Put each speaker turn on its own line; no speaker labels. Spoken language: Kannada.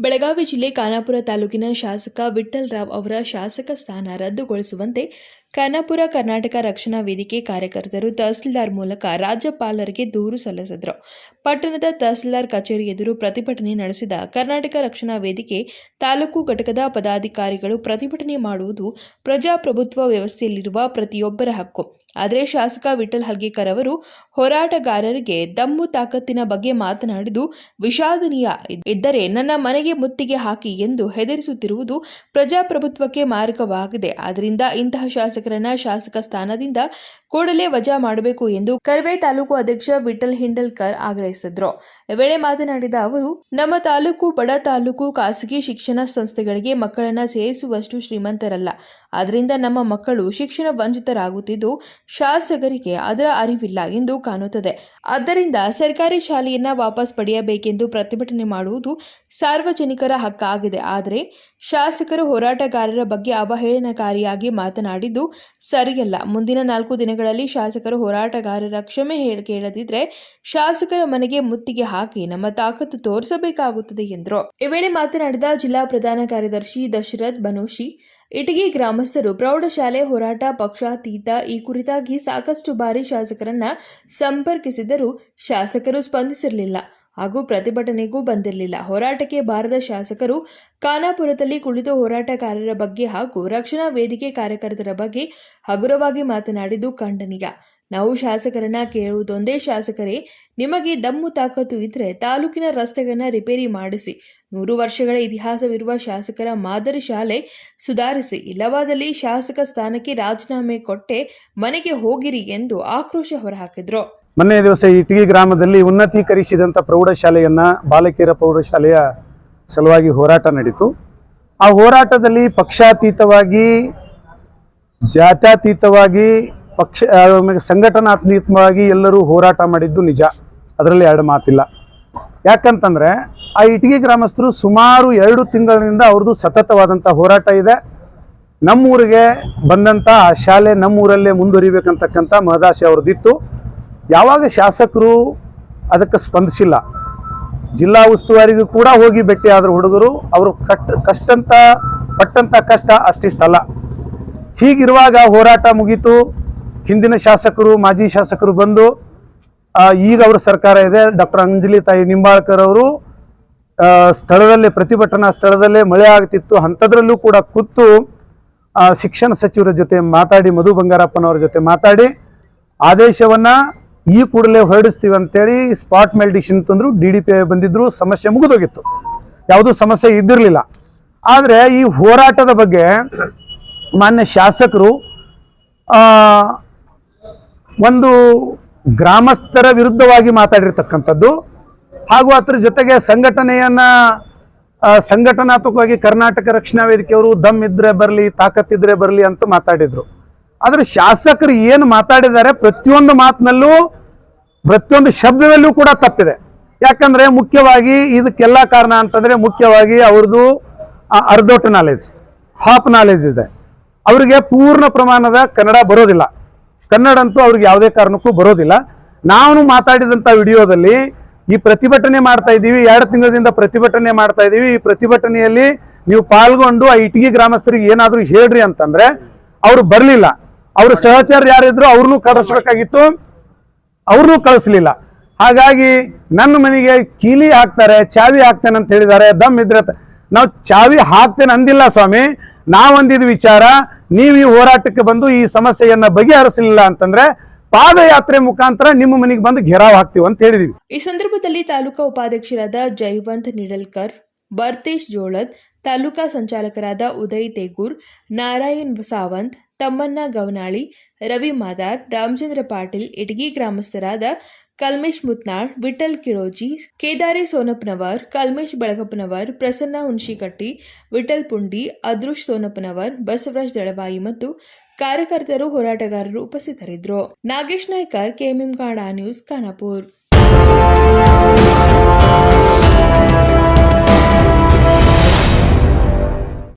ಬೆಳಗಾವಿ ಜಿಲ್ಲೆ ಖಾನಾಪುರ ತಾಲೂಕಿನ ಶಾಸಕ ವಿಠ್ಠಲರಾವ್ ಅವರ ಶಾಸಕ ಸ್ಥಾನ ರದ್ದುಗೊಳಿಸುವಂತೆ ಖಾನಾಪುರ ಕರ್ನಾಟಕ ರಕ್ಷಣಾ ವೇದಿಕೆ ಕಾರ್ಯಕರ್ತರು ತಹಸೀಲ್ದಾರ್ ಮೂಲಕ ರಾಜ್ಯಪಾಲರಿಗೆ ದೂರು ಸಲ್ಲಿಸಿದರು. ಪಟ್ಟಣದ ತಹಸೀಲ್ದಾರ್ ಕಚೇರಿ ಎದುರು ಪ್ರತಿಭಟನೆ ನಡೆಸಿದ ಕರ್ನಾಟಕ ರಕ್ಷಣಾ ವೇದಿಕೆ ತಾಲೂಕು ಘಟಕದ ಪದಾಧಿಕಾರಿಗಳು ಪ್ರತಿಭಟನೆ ಮಾಡುವುದು ಪ್ರಜಾಪ್ರಭುತ್ವ ವ್ಯವಸ್ಥೆಯಲ್ಲಿರುವ ಪ್ರತಿಯೊಬ್ಬರ ಹಕ್ಕು. ಆದರೆ ಶಾಸಕ ವಿಠಲ್ ಹಲ್ಗೇಕರ್ ಅವರು ಹೋರಾಟಗಾರರಿಗೆ ದಮ್ಮು ತಾಕತ್ತಿನ ಬಗ್ಗೆ ಮಾತನಾಡಿದು ವಿಷಾದನೀಯ ಇದ್ದರೆ ನನ್ನ ಮನೆಗೆ ಮುತ್ತಿಗೆ ಹಾಕಿ ಎಂದು ಹೆದರಿಸುತ್ತಿರುವುದು ಪ್ರಜಾಪ್ರಭುತ್ವಕ್ಕೆ ಮಾರಕವಾಗಿದೆ. ಆದ್ದರಿಂದ ಇಂತಹ ಶಾಸಕರನ್ನ ಶಾಸಕ ಸ್ಥಾನದಿಂದ ಕೂಡಲೇ ವಜಾ ಮಾಡಬೇಕು ಎಂದು ಕರ್ವೆ ತಾಲೂಕು ಅಧ್ಯಕ್ಷ ವಿಠಲ್ ಹಿಂಡಲ್ಕರ್ ಆಗ್ರಹಿಸಿದ್ರು. ಈ ವೇಳೆ ಮಾತನಾಡಿದ ಅವರು, ನಮ್ಮ ತಾಲೂಕು ಬಡ ತಾಲೂಕು ಖಾಸಗಿ ಶಿಕ್ಷಣ ಸಂಸ್ಥೆಗಳಿಗೆ ಮಕ್ಕಳನ್ನ ಸೇರಿಸುವಷ್ಟು ಶ್ರೀಮಂತರಲ್ಲ. ಆದ್ದರಿಂದ ನಮ್ಮ ಮಕ್ಕಳು ಶಿಕ್ಷಣ ವಂಚಿತರಾಗುತ್ತಿದ್ದು ಶಾಸಕರಿಗೆ ಅದರ ಅರಿವಿಲ್ಲ ಎಂದು ಕಾಣುತ್ತದೆ. ಆದ್ದರಿಂದ ಸರ್ಕಾರಿ ಶಾಲೆಯನ್ನ ವಾಪಸ್ ಪಡೆಯಬೇಕೆಂದು ಪ್ರತಿಭಟನೆ ಮಾಡುವುದು ಸಾರ್ವಜನಿಕರ ಹಕ್ಕಾಗಿದೆ ಆದರೆ ಶಾಸಕರು ಹೋರಾಟಗಾರರ ಬಗ್ಗೆ ಅವಹೇಳನಕಾರಿಯಾಗಿ ಮಾತನಾಡಿದ್ದು ಸರಿಯಲ್ಲ. ಮುಂದಿನ ನಾಲ್ಕು ದಿನಗಳಲ್ಲಿ ಶಾಸಕರು ಹೋರಾಟಗಾರರ ಕ್ಷಮೆ ಕೇಳದಿದ್ರೆ ಶಾಸಕರ ಮನೆಗೆ ಮುತ್ತಿಗೆ ಹಾಕಿ ನಮ್ಮ ತಾಕತ್ತು ತೋರಿಸಬೇಕಾಗುತ್ತದೆ ಎಂದರು. ಈ ವೇಳೆ ಮಾತನಾಡಿದ ಜಿಲ್ಲಾ ಪ್ರಧಾನ ಕಾರ್ಯದರ್ಶಿ ದಶರಥ್ ಬನೋಶಿ ಇಟಗಿ ಗ್ರಾಮಸ್ಥರು ಪ್ರೌಢಶಾಲೆ ಹೋರಾಟ ಪಕ್ಷಾತೀತ ಈ ಕುರಿತಾಗಿ ಸಾಕಷ್ಟು ಬಾರಿ ಶಾಸಕರನ್ನ ಸಂಪರ್ಕಿಸಿದರೂ ಶಾಸಕರು ಸ್ಪಂದಿಸಿರಲಿಲ್ಲ ಹಾಗೂ ಪ್ರತಿಭಟನೆಗೂ ಬಂದಿರಲಿಲ್ಲ. ಹೋರಾಟಕ್ಕೆ ಬಾರದ ಶಾಸಕರು ಖಾನಾಪುರದಲ್ಲಿ ಕುಳಿತು ಹೋರಾಟಗಾರರ ಬಗ್ಗೆ ಹಾಗೂ ರಕ್ಷಣಾ ವೇದಿಕೆ ಕಾರ್ಯಕರ್ತರ ಬಗ್ಗೆ ಹಗುರವಾಗಿ ಮಾತನಾಡಿದ್ದು ಖಂಡನೀಯ. ನಾವು ಶಾಸಕರನ್ನ ಕೇಳುವುದೊಂದೇ ಶಾಸಕರೇ, ನಿಮಗೆ ದಮ್ಮು ತಾಕತ್ತು ಇದ್ರೆ ತಾಲೂಕಿನ ರಸ್ತೆಗಳನ್ನ ರಿಪೇರಿ ಮಾಡಿಸಿ. ನೂರು ವರ್ಷಗಳ ಇತಿಹಾಸವಿರುವ ಶಾಸಕರ ಮಾದರಿ ಶಾಲೆ ಸುಧಾರಿಸಿ. ಇಲ್ಲವಾದಲ್ಲಿ ಶಾಸಕ ಸ್ಥಾನಕ್ಕೆ ರಾಜೀನಾಮೆ ಕೊಟ್ಟೆ ಮನೆಗೆ ಹೋಗಿರಿ ಎಂದು ಆಕ್ರೋಶ ಹೊರಹಾಕಿದ್ರು.
ಮೊನ್ನೆ ದಿವಸ ಇಟಗಿ ಗ್ರಾಮದಲ್ಲಿ ಉನ್ನತೀಕರಿಸಿದಂಥ ಪ್ರೌಢಶಾಲೆಯನ್ನ ಬಾಲಕಿಯರ ಪ್ರೌಢಶಾಲೆಯ ಸಲುವಾಗಿ ಹೋರಾಟ ನಡೀತು. ಆ ಹೋರಾಟದಲ್ಲಿ ಪಕ್ಷಾತೀತವಾಗಿ, ಜಾತ್ಯತೀತವಾಗಿ ಪಕ್ಷ ಸಂಘಟನಾತ್ಮಕವಾಗಿ ಎಲ್ಲರೂ ಹೋರಾಟ ಮಾಡಿದ್ದು ನಿಜ. ಅದರಲ್ಲಿ ಎರಡು ಮಾತಿಲ್ಲ. ಯಾಕಂತಂದ್ರೆ, ಆ ಇಟಗಿ ಗ್ರಾಮಸ್ಥರು ಸುಮಾರು ಎರಡು ತಿಂಗಳಿನಿಂದ ಅವ್ರದ್ದು ಸತತವಾದಂಥ ಹೋರಾಟ ಇದೆ. ನಮ್ಮೂರಿಗೆ ಬಂದಂಥ ಆ ಶಾಲೆ ನಮ್ಮೂರಲ್ಲೇ ಮುಂದುವರಿಬೇಕಂತಕ್ಕಂಥ ಮಹದಾಶೆ ಅವ್ರದ್ದಿತ್ತು. ಯಾವಾಗ ಶಾಸಕರು ಅದಕ್ಕೆ ಸ್ಪಂದಿಸಿಲ್ಲ. ಜಿಲ್ಲಾ ಉಸ್ತುವಾರಿಗೂ ಕೂಡ ಹೋಗಿ ಭೇಟಿ ಆದ್ರು ಹುಡುಗರು, ಅವರು ಕಟ್, ಕಷ್ಟಂತ, ಪಟ್ಟಂತ ಕಷ್ಟ ಅಷ್ಟಿಷ್ಟಲ್ಲ. ಹೀಗಿರುವಾಗ ಹೋರಾಟ ಮುಗೀತು. ಹಿಂದಿನ ಶಾಸಕರು, ಮಾಜಿ ಶಾಸಕರು ಬಂದು ಈಗ ಅವರ ಸರ್ಕಾರ ಇದೆ. ಡಾಕ್ಟರ್ ಅಂಜಲಿ ತಾಯಿ ನಿಂಬಾಳ್ಕರ್ ಅವರು ಸ್ಥಳದಲ್ಲೇ, ಪ್ರತಿಭಟನಾ ಸ್ಥಳದಲ್ಲೇ ಮಳೆ ಆಗ್ತಿತ್ತು. ಅಂಥದ್ರಲ್ಲೂ ಕೂಡ ಕೂತು ಶಿಕ್ಷಣ ಸಚಿವರ ಜೊತೆ ಮಾತಾಡಿ, ಮಧು ಬಂಗಾರಪ್ಪನವರ ಜೊತೆ ಮಾತಾಡಿ, ಆದೇಶವನ್ನ ಈ ಕೂಡಲೇ ಹೊರಡಿಸ್ತೀವಿ ಅಂತೇಳಿ ಸ್ಪಾಟ್ ಮೆಲ್ಡಿಷನ್ ತಂದ್ರು, ಡಿ ಡಿ ಪಿ ಬಂದಿದ್ರು, ಸಮಸ್ಯೆ ಮುಗಿದೋಗಿತ್ತು. ಯಾವುದೂ ಸಮಸ್ಯೆ ಇದ್ದಿರಲಿಲ್ಲ. ಆದರೆ ಈ ಹೋರಾಟದ ಬಗ್ಗೆ ಮಾನ್ಯ ಶಾಸಕರು ಒಂದು ಗ್ರಾಮಸ್ಥರ ವಿರುದ್ಧವಾಗಿ ಮಾತಾಡಿರ್ತಕ್ಕಂಥದ್ದು ಹಾಗೂ ಅದ್ರ ಜೊತೆಗೆ ಸಂಘಟನೆಯನ್ನ ಸಂಘಟನಾತ್ಮಕವಾಗಿ ಕರ್ನಾಟಕ ರಕ್ಷಣಾ ವೇದಿಕೆಯವರು ದಮ್ ಇದ್ರೆ ಬರಲಿ ತಾಕತ್ತಿದ್ರೆ ಬರಲಿ ಅಂತ ಮಾತಾಡಿದ್ರು. ಆದರೆ ಶಾಸಕರು ಏನು ಮಾತಾಡಿದ್ದಾರೆ ಪ್ರತಿಯೊಂದು ಮಾತಿನಲ್ಲೂ, ಪ್ರತಿಯೊಂದು ಶಬ್ದದಲ್ಲೂ ಕೂಡ ತಪ್ಪಿದೆ. ಯಾಕಂದ್ರೆ ಮುಖ್ಯವಾಗಿ ಇದಕ್ಕೆಲ್ಲ ಕಾರಣ ಅಂತಂದ್ರೆ ಮುಖ್ಯವಾಗಿ ಅವ್ರದ್ದು ಅರ್ಧೋಟ ನಾಲೆಜ್ ಹಾಫ್ ನಾಲೆಜ್ ಇದೆ. ಅವರಿಗೆ ಪೂರ್ಣ ಪ್ರಮಾಣದ ಕನ್ನಡ ಬರೋದಿಲ್ಲ. ಕನ್ನಡ ಅಂತೂ ಅವ್ರಿಗೆ ಯಾವುದೇ ಕಾರಣಕ್ಕೂ ಬರೋದಿಲ್ಲ. ನಾವು ಮಾತಾಡಿದಂಥ ವಿಡಿಯೋದಲ್ಲಿ ಈ ಪ್ರತಿಭಟನೆ ಮಾಡ್ತಾ ಇದ್ದೀವಿ, ಎರಡು ತಿಂಗಳಿಂದ ಪ್ರತಿಭಟನೆ ಮಾಡ್ತಾ ಇದ್ದೀವಿ. ಈ ಪ್ರತಿಭಟನೆಯಲ್ಲಿ ನೀವು ಪಾಲ್ಗೊಂಡು ಆ ಇಟಗಿ ಗ್ರಾಮಸ್ಥರಿಗೆ ಏನಾದರೂ ಹೇಳ್ರಿ ಅಂತಂದ್ರೆ ಅವರು ಬರಲಿಲ್ಲ. ಅವ್ರ ಸಹಚರ ಯಾರಿದ್ರು ಅವ್ರನ್ನೂ ಕಳಿಸ್ಬೇಕಾಗಿತ್ತು ಅವ್ರನ್ನೂ ಕಳಿಸ್ಲಿಲ್ಲ. ಹಾಗಾಗಿ ನನ್ನ ಮನೆಗೆ ಕೀಲಿ ಹಾಕ್ತಾರೆ, ಚಾವಿ ಹಾಕ್ತೇನೆ ಅಂತ ಹೇಳಿದ್ದಾರೆ. ದಮ್ ಇದ್ರೆ ನಾವು ಚಾವಿ ಹಾಕ್ತೇನೆ ಅಂದಿಲ್ಲ ಸ್ವಾಮಿ. ನಾವಂದಿದ ವಿಚಾರ ನೀವು ಈ ಹೋರಾಟಕ್ಕೆ ಬಂದು ಈ ಸಮಸ್ಯೆಯನ್ನ ಬಗೆಹರಿಸಲಿಲ್ಲ ಅಂತಂದ್ರೆ ಪಾದಯಾತ್ರೆ ಮುಖಾಂತರ ನಿಮ್ಮ ಮನೆಗೆ ಬಂದು ಘೇರಾವ್ ಹಾಕ್ತೀವಿ ಅಂತ ಹೇಳಿದೀವಿ.
ಈ ಸಂದರ್ಭದಲ್ಲಿ ತಾಲೂಕಾ ಉಪಾಧ್ಯಕ್ಷರಾದ ಜೈವಂತ್ ನಿಡಲ್ಕರ್, ಬರ್ತೇಶ್ ಜೋಳದ್ ತಾಲೂಕಾ ಸಂಚಾಲಕರಾದ ಉದಯ್ ತೇಗೂರ್, ನಾರಾಯಣ್ ಸಾವಂತ್, ತಮ್ಮಣ್ಣ ಗವನಾಳಿ, ರವಿ ಮಾದಾರ್, ರಾಮಚಂದ್ರ ಪಾಟೀಲ್, ಇಟಗಿ ಗ್ರಾಮಸ್ಥರಾದ ಕಲ್ಮೇಶ್ ಮುತ್ನಾಳ್ ವಿಠಲ್ ಕಿರೋಜಿ, ಕೇದಾರಿ ಸೋನಪ್ಪನವರ್, ಕಲ್ಮೇಶ್ ಬಳಗಪ್ಪನವರ್, ಪ್ರಸನ್ನ ಹುಣಶಿಕಟ್ಟಿ ವಿಠಲ್ ಪುಂಡಿ, ಅದೃಶ್ ಸೋನಪ್ಪನವರ್, ಬಸವರಾಜ್ ದಳವಾಯಿ ಮತ್ತು ಕಾರ್ಯಕರ್ತರು ಹೋರಾಟಗಾರರು ಉಪಸ್ಥಿತರಿದ್ದರು. ನಾಗೇಶ್ ನಾಯ್ಕರ್, ಕೆಎಂಎಂ ಕಾಡಾ ನ್ಯೂಸ್, ಖಾನಾಪುರ್.